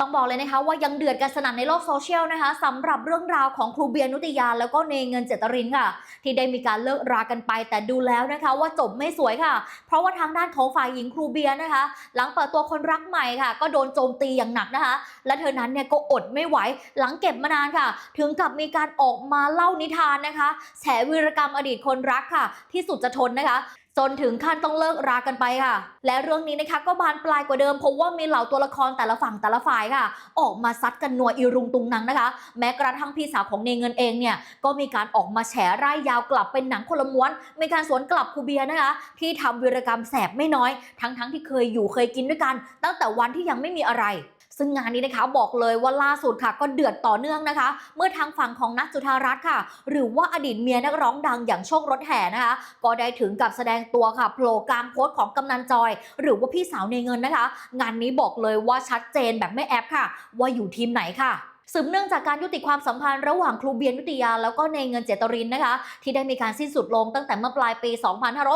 ต้องบอกเลยนะคะว่ายังเดือดกันสนั่นในโลกโซเชียลนะคะสำหรับเรื่องราวของครูเบียนุติยา แล้วก็เนเงินเจตรินค่ะ ที่ได้มีการเลิกรากันไป แต่ดูแล้วนะคะว่าจบไม่สวยค่ะ เพราะว่าทางด้านของฝ่ายหญิงครูเบียร์นะคะ หลังเปิดตัวคนรักใหม่ค่ะ ก็โดนโจมตีอย่างหนักนะคะ และเธอนั้นเนี่ยก็อดไม่ไหวหลังเก็บมานานค่ะ ถึงกับมีการออกมาเล่านิทานนะคะแฉวีรกรรมอดีตคนรักค่ะ ที่สุดจะทนนะคะ จนถึงขั้นต้องเลิกรากันไปค่ะ และเรื่องนี้นะคะก็บานปลายกว่าเดิมเพราะว่ามีเหล่าตัวละครแต่ละฝั่งแต่ละฝ่ายค่ะ ออกมาซัดกันหนัวอีรุงตุงนังนะคะ แม้กระทั่งพี่สาวของเนเงินเองเนี่ยก็มีการออกมาแฉร่ายยาวกลับเป็นหนังคนละม้วนมีการสวนกลับคูเบียนะคะ ที่ทำวีรกรรมแสบไม่น้อย ทั้งๆที่เคยอยู่เคยกินด้วยกัน ตั้งแต่วันที่ยังไม่มีอะไร ซึ่งงานนี้นะคะบอกเลยว่าล่าสุดค่ะก็เดือดต่อเนื่องนะคะ เมื่อทางฝั่งของนัทจุธารัตน์ค่ะ หรือว่าอดีตเมียนักร้องดังอย่างโชครถแห่นะคะ ก็ได้ถึงกับแสดงตัวค่ะโผล่กลางโพสต์ของกำนันจอย หรือว่าพี่สาวในเงินนะคะ งานนี้บอกเลยว่าชัดเจนแบบไม่แอบค่ะ ว่าอยู่ทีมไหนค่ะ สืบเนื่องจากการยุติความสัมพันธ์ระหว่างครูเบียนุติยา แล้วก็เนเงินเจตรินนะคะ ที่ได้มีการสิ้นสุดลงตั้งแต่เมื่อปลายปี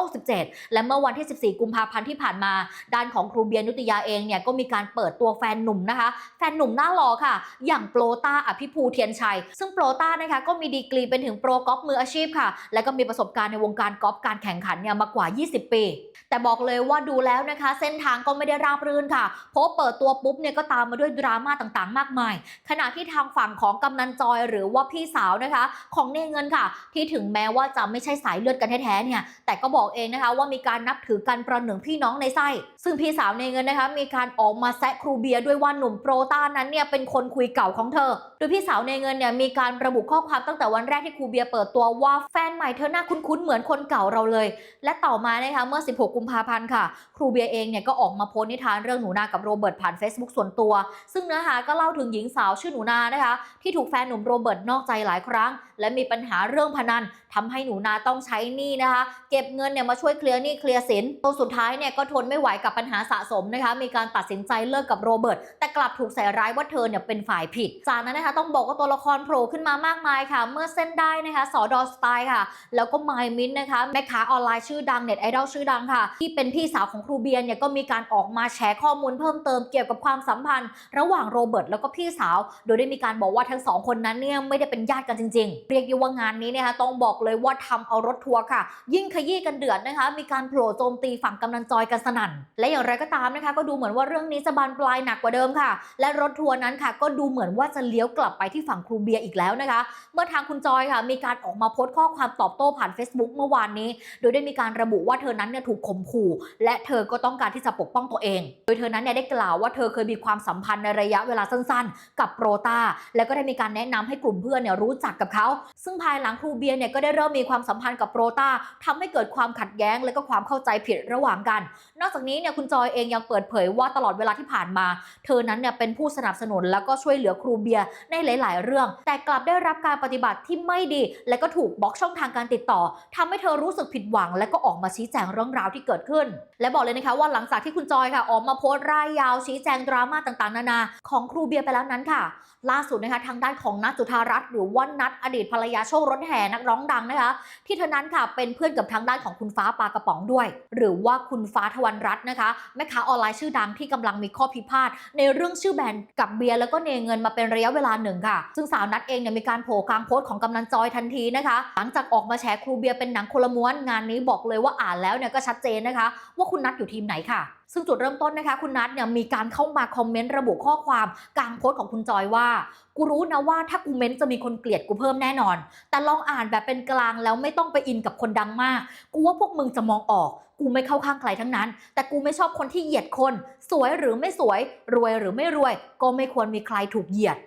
2567 และเมื่อวันที่ 14 กุมภาพันธ์ที่ผ่านมา ด้านของครูเบียนุติยาเองเนี่ยก็มีการเปิดตัวแฟนหนุ่มนะคะ แฟนหนุ่มหน้าหล่อค่ะ อย่างโปรต้าอภิภูเทียนชัย ซึ่งโปรต้านะคะก็มีดีกรีเป็นถึงโปรกอล์ฟมืออาชีพค่ะ และก็มีประสบการณ์ในวงการกอล์ฟการแข่งขันเนี่ยมากว่า 20 ปี แต่บอกเลยว่าดูแล้วนะคะ เส้นทางก็ไม่ได้ราบรื่นค่ะเพราะเปิดตัวปุ๊บเนี่ยก็ตามมาด้วยดราม่าต่างๆ มากมาย ขณะที่ทางฝั่งของกำนันจอยหรือว่าพี่สาวนะคะ ของเนเงินค่ะ ที่ถึงแม้ว่าจะไม่ใช่สายเลือดกันแท้ๆเนี่ยแต่ก็บอกเองนะคะว่ามีการนับถือกันประหนึ่งพี่น้องในไส้ ซึ่งพี่สาวเนเงินนะคะ มีการออกมาแซะครูเบียร์ด้วยว่าหนุ่มโปรต้านั้นเนี่ยเป็นคนคุยเก่าของเธอ โดยพี่สาวเนเงินเนี่ยมีการระบุข้อความตั้งแต่วันแรกที่ครูเบียร์เปิดตัวว่าแฟนใหม่เธอหน้าคุ้นๆเหมือนคนเก่าเราเลย และต่อมานะคะเมื่อ 16 กุมภาพันธ์ค่ะ ครูเบียร์เองเนี่ยก็ออกมาโพสต์นิทานเรื่องหนูนากับโรเบิร์ตผ่าน Facebook ส่วนตัว ซึ่งเนื้อหาก็เล่าถึงหญิงสาวชื่อหนูนานะคะ ที่ถูกแฟนหนุ่มโรเบิร์ตนอกใจหลายครั้ง และมีปัญหาเรื่องพนันทำให้หนูนาต้องใช้หนี้นะคะ เก็บเงินเนี่ยมาช่วยเคลียร์หนี้เคลียร์สินจนสุดท้ายเนี่ยก็ทนไม่ไหวกับปัญหาสะสมนะคะ มีการตัดสินใจเลิกกับโรเบิร์ตแต่กลับถูกใส่ร้ายว่าเธอเนี่ยเป็นฝ่ายผิด จากนั้นนะคะต้องบอกว่าตัวละครโผล่ขึ้นมามากมายค่ะ เมื่อเส้นได้นะคะสอดอสไตล์ค่ะ แล้วก็ไมมินนะคะแม่ค้าออนไลน์ชื่อดังเน็ตไอดอลชื่อดังค่ะ ที่เป็นพี่สาวของครูเบียร์เนี่ยก็มีการออกมาแชร์ข้อมูลเพิ่มเติมเกี่ยวกับความสัมพันธ์ ระหว่างโรเบิร์ตแล้วก็พี่สาวโดยได้มีการบอกว่าทั้งสองคนนั้นเนี่ยไม่ได้เป็นญาติกันจริง ๆ เรียกได้ว่างานนี้นะคะต้องบอกเลยว่าทำเอารถทัวร์ค่ะ ยิ่งขยี้กันเดือดนะคะ มีการโผล่โจมตีฝั่งกำนันจอยกันสนั่น และอย่างไรก็ตามนะคะ ก็ดูเหมือนว่าเรื่องนี้จะบานปลายหนักกว่าเดิมค่ะ และรถทัวร์นั้นค่ะ ก็ดูเหมือนว่าจะเลี้ยวกลับไปที่ฝั่งครูเบียร์อีกแล้วนะคะ เมื่อทางคุณจอยค่ะ มีการออกมาโพสต์ข้อความตอบโต้ผ่าน Facebook เมื่อวานนี้ โดยได้มีการระบุว่าเธอนั้นเนี่ยถูกข่มขู่และเธอก็ต้องการที่จะปกป้องตัวเอง โดยเธอนั้นเนี่ยได้กล่าวว่าเธอเคยมีความสัมพันธ์ในระยะเวลาสั้น ๆ กับโปรตา และก็ได้มีการแนะนำให้กลุ่มเพื่อนเนี่ยรู้จักกับเขา ซึ่งภายหลังครูเบียร์เนี่ยก็ได้เริ่มมีความสัมพันธ์กับโปรตาทำให้เกิดความขัดแย้ง และก็ความเข้าใจผิดระหว่างกัน นอกจากนี้เนี่ยคุณจอยเองยังเปิดเผยว่าตลอดเวลาที่ผ่านมา เธอนั้นเนี่ยเป็นผู้สนับสนุนแล้วก็ช่วยเหลือครูเบียร์ในหลาย ๆ เรื่อง แต่กลับได้รับการปฏิบัติที่ไม่ดี และก็ถูกบล็อกช่องทางการติดต่อทำให้เธอรู้สึกผิดหวัง และก็ออกมาชี้แจงเรื่องราวที่เกิดขึ้น และบอกเลยนะคะว่าหลังจากที่คุณจอยค่ะออกมาโพสต์ร่ายยาวชี้แจงดราม่าต่าง ๆ นานาของครูเบียร์ไปแล้วนั้นค่ะล่าสุดนะคะทางด้านของนัทจุธารัตน์หรือว่านัทอดีตภรรยาโชครถแห่นักร้องดังนะคะ ที่เธอนั้นค่ะเป็นเพื่อนกับทางด้านของคุณฟ้าปากระป๋องด้วย หรือว่าคุณฟ้าทวันรัตน์นะคะแม่ค้าออนไลน์ชื่อดังที่กำลังมีข้อพิพาทในเรื่องชื่อแบรนด์กับเบียร์แล้วก็เนเงินมาเป็นระยะเวลาหนึ่งค่ะ ซึ่งสาวนัทเองเนี่ยมีการโผล่กลางโพสต์ของกำนันจอยทันทีนะคะ หลังจากออกมาแฉครูเบียร์เป็นหนังคนละม้วนงานนี้บอกเลยว่าอ่านแล้วเนี่ยก็ชัดเจนนะคะ ว่าคุณนัทอยู่ทีมไหนค่ะ ซึ่งจุดเริ่มต้นนะคะ คุณนัทเนี่ยมีการเข้ามาคอมเมนต์ระบุข้อความกลางโพสต์ของคุณจอยว่า กูรู้นะว่าถ้ากูเม้นต์จะมีคนเกลียดกูเพิ่มแน่นอน แต่ลองอ่านแบบเป็นกลางแล้วไม่ต้องไปอินกับคนดังมาก กูว่าพวกมึงจะมองออก กูไม่เข้าข้างใครทั้งนั้น แต่กูไม่ชอบคนที่เหยียดคน สวยหรือไม่สวย รวยหรือไม่รวย ก็ไม่ควรมีใครถูกเหยียด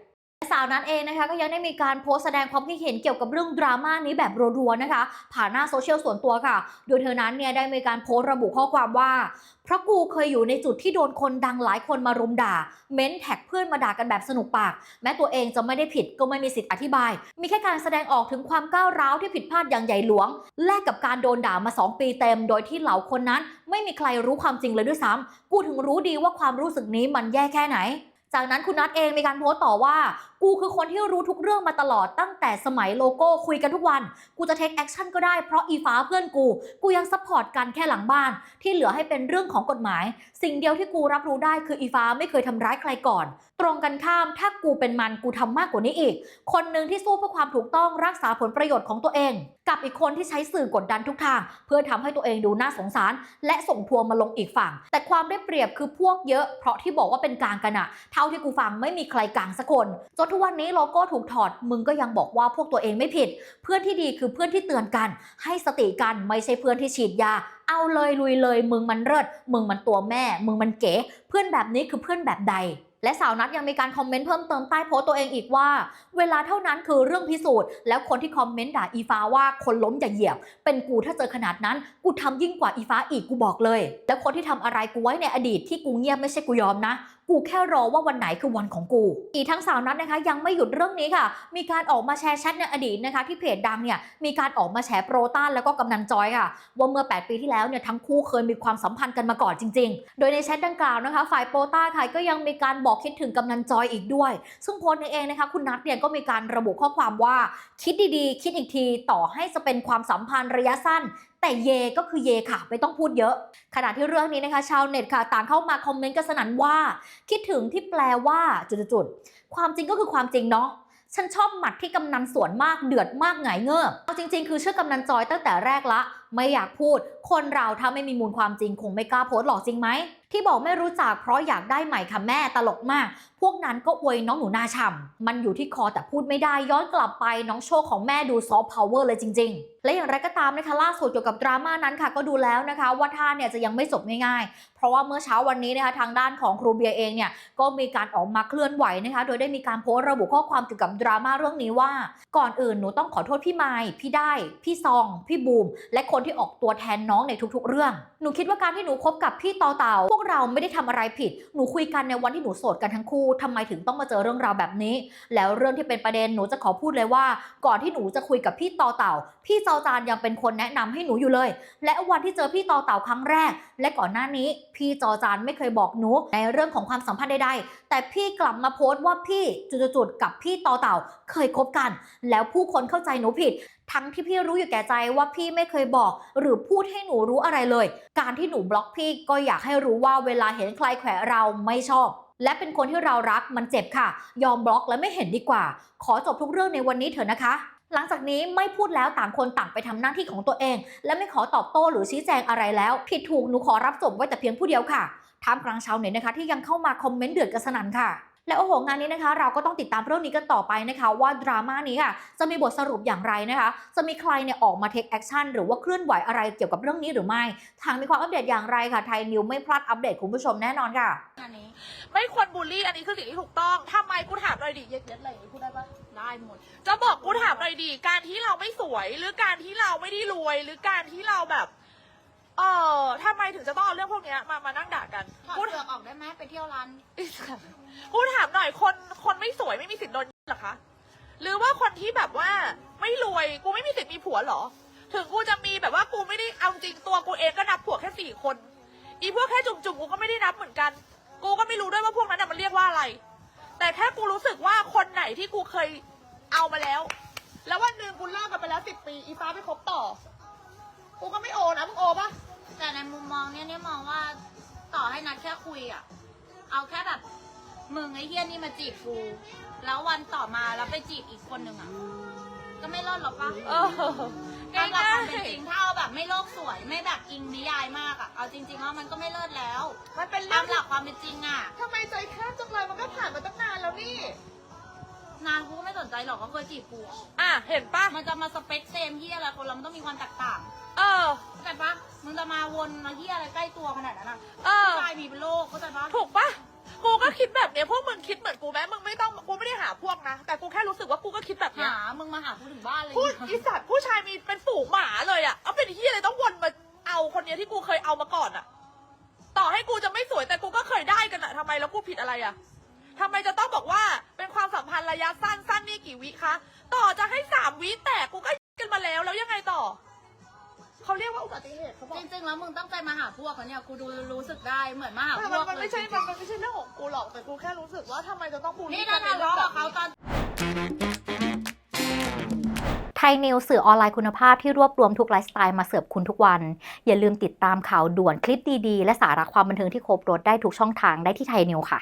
สาวนัทเองนะคะก็ยังได้มีการโพสต์แสดงความคิดเห็นเกี่ยวกับเรื่องดราม่านี้แบบรัวๆนะคะ ผ่านหน้าโซเชียลส่วนตัวค่ะ โดยเธอนั้นเนี่ยได้มีการโพสต์ระบุข้อความว่า เพราะกูเคยอยู่ในจุดที่โดนคนดังหลายคนมารุมด่า เม้นแท็กเพื่อนมาด่ากันแบบสนุกปาก แม้ตัวเองจะไม่ได้ผิดก็ไม่มีสิทธิ์อธิบาย มีแค่การแสดงออกถึงความก้าวร้าวที่ผิดพลาดอย่างใหญ่หลวง แลกกับการโดนด่ามา 2 ปีเต็ม โดยที่เหล่าคนนั้น ไม่มีใครรู้ความจริงเลยด้วยซ้ำกูถึงรู้ดีว่าความรู้สึกนี้มันแย่แค่ไหนจากนั้นคุณนัทเองมีการโพสต์ต่อว่า กูคือคนที่รู้ทุกเรื่องมาตลอดตั้งแต่สมัยโลโก้คุยกันทุกวัน กูจะเทคแอคชั่นก็ได้เพราะอีฟ้าเพื่อนกู กูยังซัพพอร์ตกันแค่หลังบ้าน ที่เหลือให้เป็นเรื่องของกฎหมาย สิ่งเดียวที่กูรับรู้ได้คืออีฟ้าไม่เคยทำร้ายใครก่อน ตรงกันข้ามถ้ากูเป็นมันกูทำมากกว่านี้อีก คนหนึ่งที่สู้เพื่อความถูกต้องรักษาผลประโยชน์ของตัวเอง กับอีกคนที่ใช้สื่อกดดันทุกทาง เพื่อทำให้ตัวเองดูน่าสงสาร และส่งทัวร์มาลงอีกฝั่ง แต่ความได้เปรียบคือพวกเยอะเพราะที่บอกว่าเป็นกลางกันอะเท่าที่กูฟังไม่มีใครกลางสักคนจนทุกวันนี้โลโก้ถูกถอด มึงก็ยังบอกว่าพวกตัวเองไม่ผิด เพื่อนที่ดีคือเพื่อนที่เตือนกัน ให้สติกันไม่ใช่เพื่อนที่ฉีดยา เอาเลยลุยเลย มึงมันเลิศมึงมันตัวแม่ มึงมันเก๋ เพื่อนแบบนี้คือเพื่อนแบบใดและสาวนัทยังมีการคอมเมนต์เพิ่มเติมใต้โพสต์ตัวเองอีกว่า เวลาเท่านั้นคือเรื่องพิสูจน์ แล้วคนที่คอมเมนต์ด่าอีฟ้าว่าคนล้มอย่าเหยียบ เป็นกูถ้าเจอขนาดนั้น กูทำยิ่งกว่าอีฟ้าอีกกูบอกเลย แล้วคนที่ทำอะไรกูไว้ในอดีตที่กูเงียบไม่ใช่กูยอมนะกูแค่รอว่าวันไหนคือวันของกู อีกทั้งสาวนัทนะคะ ยังไม่หยุดเรื่องนี้ค่ะ มีการออกมาแชร์แชทในอดีตนะคะ ที่เพจดังเนี่ยมีการออกมาแฉโปรต้านแล้วก็กำนันจอยค่ะ ว่าเมื่อ 8 ปีที่แล้วเนี่ยทั้งคู่เคยมีความสัมพันธ์กันมาก่อนจริง ๆ โดยในแชทดังกล่าวนะคะ ฝ่ายโปรต้าค่ะก็ยังมีการบอกคิดถึงกำนันจอยอีกด้วย ซึ่งโพสต์นี้เองนะคะคุณนัทเนี่ยก็มีการระบุข้อความว่า คิดดีๆ คิดอีกทีต่อให้จะเป็นความสัมพันธ์ระยะสั้น แต่เยก็คือเยค่ะ ไม่ต้องพูดเยอะ ขณะที่เรื่องนี้นะคะ ชาวเน็ตค่ะ ต่างเข้ามาคอมเมนต์กันสนั่นว่า คิดถึงที่แปลว่าจุดๆความจริงก็คือความจริงเนาะฉันชอบหมัดที่กำนันสวนมากเดือดมากไงายเงือบเอาจริง ๆ คือเชื่อกำนันจอยตั้งแต่แรกละ ไม่อยากพูด คนเราถ้าไม่มีมูลความจริงคงไม่กล้าโพสต์หรอกจริงไหมที่บอกไม่รู้จักเพราะอยากได้ใหม่ค่ะแม่ตลกมาก พวกนั้นก็อวยน้องหนูนาฉ่ำมันอยู่ที่คอแต่พูดไม่ได้ย้อนกลับไปน้องโชคของแม่ดูซอฟต์พาวเวอร์เลยจริง ๆ และอย่างไรก็ตามนะคะล่าสุดเกี่ยวกับดราม่านั้นค่ะก็ดูแล้วนะคะว่าท่าเนี่ยจะยังไม่จบง่ายๆ เพราะว่าเมื่อเช้าวันนี้นะคะทางด้านของครูเบียเองเนี่ยก็มีการออกมาเคลื่อนไหวนะคะ โดยได้มีการโพสต์ระบุข้อความเกี่ยวกับดราม่าเรื่องนี้ว่า ก่อนอื่นหนูต้องขอโทษพี่ไมพี่ได้ พี่ซอง พี่บูม และคนที่ออกตัวแทนน้องในทุกๆ เรื่อง หนูคิดว่าการที่หนูคบกับพี่ต่อเต่า พวกเราไม่ได้ทำอะไรผิด หนูคุยกันในวันที่หนูโสดกันทั้งคู่ทำไมถึงต้องมาเจอเรื่องราวแบบนี้ แล้วเรื่องที่เป็นประเด็นหนูจะขอพูดเลยว่า ก่อนที่หนูจะคุยกับพี่ต่อเต่า พี่เจ้าจานยังเป็นคนแนะนำให้หนูอยู่เลย และวันที่เจอพี่ต่อเต่าครั้งแรก และก่อนหน้านี้ พี่จอจานไม่เคยบอกหนูในเรื่องของความสัมพันธ์ใดๆ แต่พี่กลับมาโพสต์ว่าพี่จุดๆๆกับพี่ต่อเต่าเคยคบกัน แล้วผู้คนเข้าใจหนูผิดทั้งที่พี่รู้อยู่แก่ใจว่าพี่ไม่เคยบอก หรือพูดให้หนูรู้อะไรเลย การที่หนูบล็อกพี่ก็อยากให้รู้ว่าเวลาเห็นใครแขวะเราไม่ชอบและเป็นคนที่เรารักมันเจ็บค่ะ ยอมบล็อกและไม่เห็นดีกว่า ขอจบทุกเรื่องในวันนี้เถอะนะคะ หลังจากนี้ไม่พูดแล้วต่างคนต่างไปทำหน้าที่ของตัวเอง และไม่ขอตอบโต้หรือชี้แจงอะไรแล้ว ผิดถูกหนูขอรับจบไว้แต่เพียงผู้เดียวค่ะท่ามกลางชาวเน็ตนะคะ ที่ยังเข้ามาคอมเมนต์เดือดกันสนั่นค่ะ และโอ้โหงานนี้นะคะ เราก็ต้องติดตามเรื่องนี้กันต่อไปนะคะว่าดราม่านี้ค่ะจะมีบทสรุปอย่างไรนะคะ จะมีใครเนี่ยออกมาเทคแอคชั่นหรือว่าเคลื่อนไหวอะไรเกี่ยวกับเรื่องนี้หรือไม่ทางมีความอัปเดตอย่างไรค่ะไทยนิวไม่พลาดอัปเดตคุณผู้ชมแน่นอนค่ะอันนี้ไม่ควรบูลลี่อันนี้คือสิ่งที่ถูกต้องทำไมกูถามหน่อยดิเย็ดเย็ดอะไรอย่างนี้พูดได้ปะได้หมด จะบอกกูถามหน่อยดิการที่เราไม่สวยหรือการที่เราไม่ได้รวยหรือการที่เราแบบ เออทำไมถึงจะต้องเอาเรื่องพวกเนี้ยมามานั่งด่ากันถอดกูเสื้อออกได้ไหมไปเที่ยวร้านกูถามหน่อยคนคนไม่สวยไม่มีสิทธิ์โดนเหรอคะหรือว่าคนที่แบบว่าไม่รวยกูไม่มีสิทธิ์มีผัวเหรอ ถึงกูจะมีแบบว่ากูไม่ได้เอาจริงตัวกูเองก็นับผัวแค่สี่คน อีพวกแค่จุ่มๆกูก็ไม่ได้นับเหมือนกัน กูก็ไม่รู้ด้วยว่าพวกนั้นน่ะมันเรียกว่าอะไร แต่แค่กูรู้สึกว่าคนไหนที่กูเคยเอามาแล้ว แล้ววันหนึ่งกูเลิกกันไปแล้วสิบปี อีฟ้าไปคบต่อ กูก็ไม่โอนะมึงโอปะแต่ในมุมมองเนี้ยเนี่ยมองว่าต่อให้นัดแค่คุยอะ เอาแค่แบบ มึงไอ้เฮี้ยนี่มาจีบกู แล้ววันต่อมาแล้วไปจีบอีกคนหนึ่งอะ ก็ไม่รอดหรอกปะเออตามหลักง่าความเป็นจริยงถ้าเอาแบบไม่โลกสวยไม่แบบอิงนิยายมากอะ เอาจริงๆว่ามันก็ไม่เลิศแล้วๆมันเป็นเรื่ตาองมหลักความเป็นจริงอะ ทำไมใจแคบจังเลยมันก็ผ่านมาตั้งนานแล้วนี่นานกูก็ไม่สนใจหรอกก็เคยจีบกูอะอะเห็นปะมันจะมาสเปคเซมที่ อะไรคนเรามันต้องมีความแตกต่างเออ เข้าใจปะมึงจะมาวนมาที่อะไรใกล้ตัวขนาดนั้นอะเออ ผู้ชายมีเป็นโลกเข้าใจปะถูกปะกูก็คิดแบบเนี้ยพวกมึงคิดเหมือนกูไหมมึงไม่ต้องกูไม่ได้หาพวกนะ แต่กูแค่รู้สึกว่ากูก็คิดแบบเนี้ยหามึงมาหากูถึงบ้านเลยผู้อีสัตว์ผู้ชายมีเป็นฝูงหมาเลยอะเอาเป็นที่อะไรต้องวนมาเอาคนเนี้ยที่กูเคยเอามาก่อนอะต่อให้กูจะไม่สวยแต่กูก็เคยได้กันอะทำไมแล้วกูผิดอะไรอะทำไมจะต้องบอกว่าเป็นความสัมพันธ์ระยะสั้นสั้นนี่กี่วิคะ ต่อจะให้สามวิแต่กูก็กันมา แล้วแล้วยังไงต่อ เขาเรียกว่าอุบัติเหตุเขาบอกจริงๆแล้วมึงตั้งใจมาหาพวกเขาเนี่ยกูดูรู้สึกได้เหมือนมาหาพวกมันไม่ใช่มันไม่ใช่เรื่องของกูหรอกแต่กูแค่รู้สึกว่าทำไมจะต้องบูนี่นะเลาะกเขาตอน ไทยนิวสื่อออนไลน์คุณภาพที่รวบรวมทุกไลฟ์สไตล์มาเสิร์ฟคุณทุกวัน อย่าลืมติดตามข่าวด่วนคลิปดีๆ และสาระความบันเทิงที่ครบรถได้ทุกช่องทางได้ที่ไทยนิวค่ะ